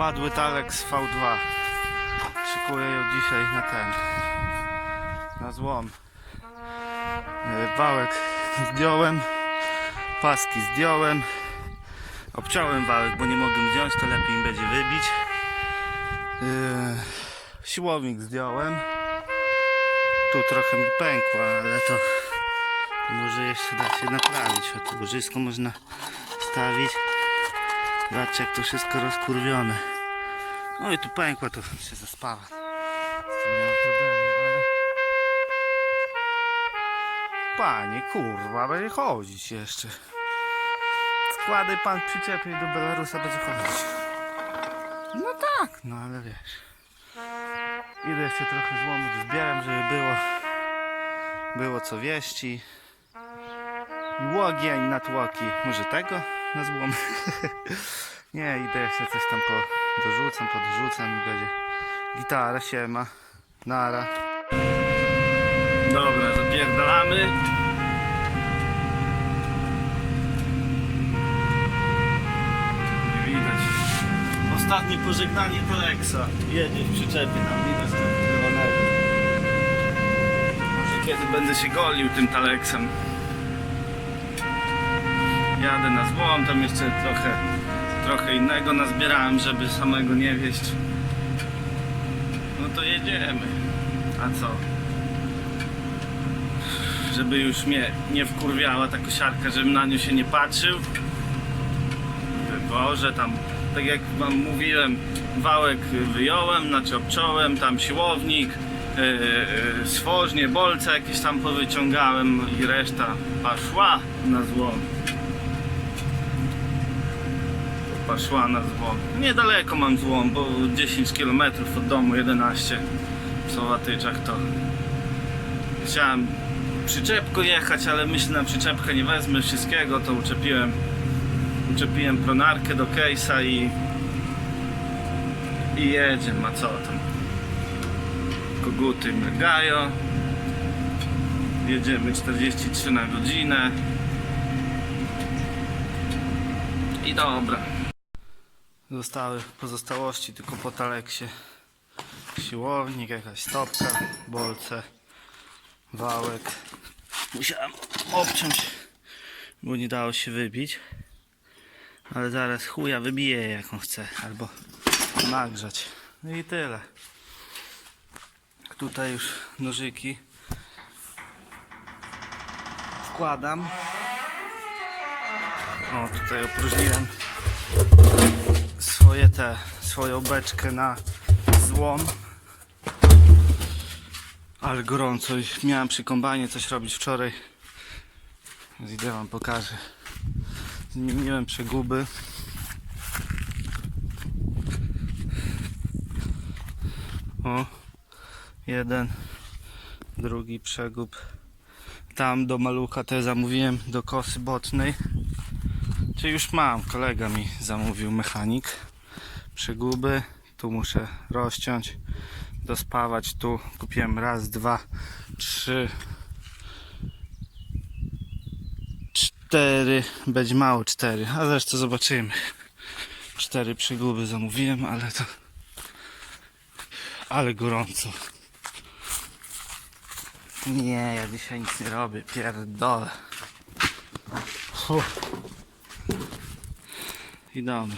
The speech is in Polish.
Padły talek z V2. Szykuję ją dzisiaj na ten. Na złom. E, Wałek zdjąłem. Paski zdjąłem. Obciąłem wałek, bo nie mogłem zdjąć, to lepiej mi będzie wybić. Yy, siłownik zdjąłem. Tu trochę mi pękło, ale to, to może jeszcze da się naprawić. O, tu łożysko można stawić. Zobaczcie jak to wszystko rozkurwione. No i tu pękło, to się zaspała. Panie, kurwa, będzie chodzić jeszcze. Składaj pan przyczepie do Belarusa będzie chodzić. No tak, no ale wiesz. Idę jeszcze trochę złomu zbieram, żeby było było co wieści. I łogi, a i natłoki. Może tego na złom? Nie, idę jeszcze coś tam po dorzucam, podrzucam i będzie gitara, siema, nara. Dobra, zapierdalamy. Nie widać. Ostatnie pożegnanie Teleksa. Jedzie w przyczepie, tam widać. Może kiedy będę się golił tym Teleksem. Jadę na złom, tam jeszcze trochę, trochę innego nazbierałem, żeby samego nie wieść. No to jedziemy. A co? Żeby już mnie nie wkurwiała ta kosiarka, żebym na nią się nie patrzył. Boże, tam, tak jak wam mówiłem, wałek wyjąłem, znaczy obciąłem, tam siłownik, yy, stworznie, bolce jakieś tam powyciągałem i reszta poszła na złom. Poszła na złom. Niedaleko mam złom, bo 10 km od domu, 11 w Sołatyczach to chciałem przyczepką jechać, ale myślę na przyczepkę nie wezmę wszystkiego, to uczepiłem uczepiłem pronarkę do case'a i i jedziemy, a co tam. Koguty mrygają jedziemy 43 na godzinę. I dobra zostały pozostałości tylko po taleksie. Siłownik, jakaś stopka, bolce wałek. Musiałem obciąć bo nie dało się wybić. Ale zaraz chuja wybiję jaką chcę albo nagrzać. No i tyle. Tutaj już nożyki wkładam. O tutaj opróżniłem te swoją beczkę na złom. Ale gorąco i miałem przy kombajnie coś robić wczoraj. Idę wam pokażę. Zmieniłem przeguby o jeden drugi przegub. Tam do malucha te zamówiłem do kosy bocznej czy już mam? Kolega mi zamówił mechanik przeguby tu muszę rozciąć dospawać. Tu kupiłem raz, dwa, trzy cztery. Będzie mało cztery a zresztą zobaczymy. Cztery przyguby zamówiłem ale to ale gorąco. Nie ja dzisiaj nic nie robię pierdolę. Fu. i dobra